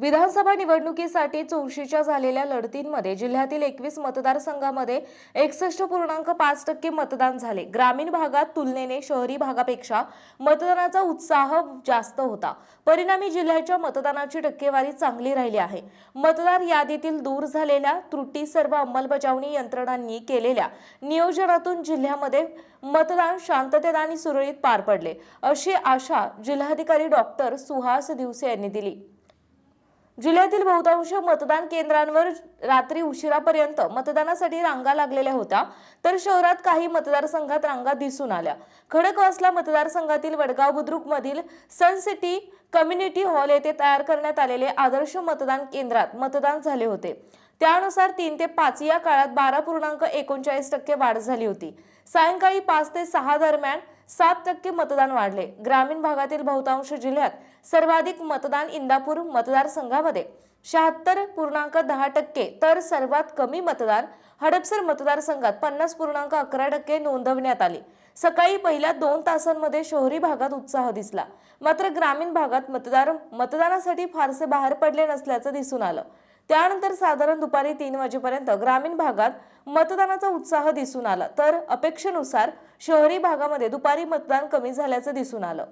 विधानसभा निवडणुकीसाठी चौरशीच्या झालेल्या लढतींमध्ये जिल्ह्यातील एकवीस मतदारसंघामध्ये एकसष्ट पूर्णांक पाच टक्के मतदान झाले. ग्रामीण भागात तुलनेने शहरी भागापेक्षा मतदानाचा उत्साह जास्त होता. परिणामी जिल्ह्याच्या मतदानाची टक्केवारी चांगली राहिली आहे. मतदार यादीतील दूर झालेल्या त्रुटी सर्व अंमलबजावणी यंत्रणांनी केलेल्या नियोजनातून जिल्ह्यामध्ये मतदान शांततेत आणि सुरळीत पार पडले अशी आशा जिल्हाधिकारी डॉक्टर सुहास दिवसे यांनी दिली. जिल्ह्यातील बहुतांश मतदान केंद्रांवर रात्री उशिरापर्यंत मतदानासाठी रांगा लागलेल्या होत्या तर शहरात काही मतदारसंघात रांगा दिसून आल्या. खडकवासला मतदारसंघातील वडगाव बुद्रुक मधील सन सिटी कम्युनिटी हॉल येथे तयार करण्यात आलेले आदर्श मतदान केंद्रात मतदान झाले होते. त्यानुसार तीन ते पाच या काळात बारा पूर्णांक एकोणचाळीस टक्के वाढ झाली होती. सायंकाळी पाच ते सहा दरम्यान सात टक्के मतदान वाढले. ग्रामीण भागातील बहुतांश जिल्ह्यात सर्वाधिक मतदान इंदापूर मतदारसंघामध्ये. शहात्तर पूर्णांक दहा टक्के तर सर्वात कमी मतदान हडपसर मतदारसंघात पन्नास पूर्णांक अकरा टक्के नोंदवण्यात आले. सकाळी पहिल्या दोन तासांमध्ये शहरी भागात उत्साह दिसला. मात्र ग्रामीण भागात मतदार मतदानासाठी फारसे बाहेर पडले नसल्याचं दिसून आलं. त्यानंतर साधारण दुपारी तीन वाजेपर्यंत ग्रामीण भागात मतदानाचा उत्साह दिसून आला. तर अपेक्षेनुसार शहरी भागामध्ये दुपारी मतदान कमी झाल्याचं दिसून आलं.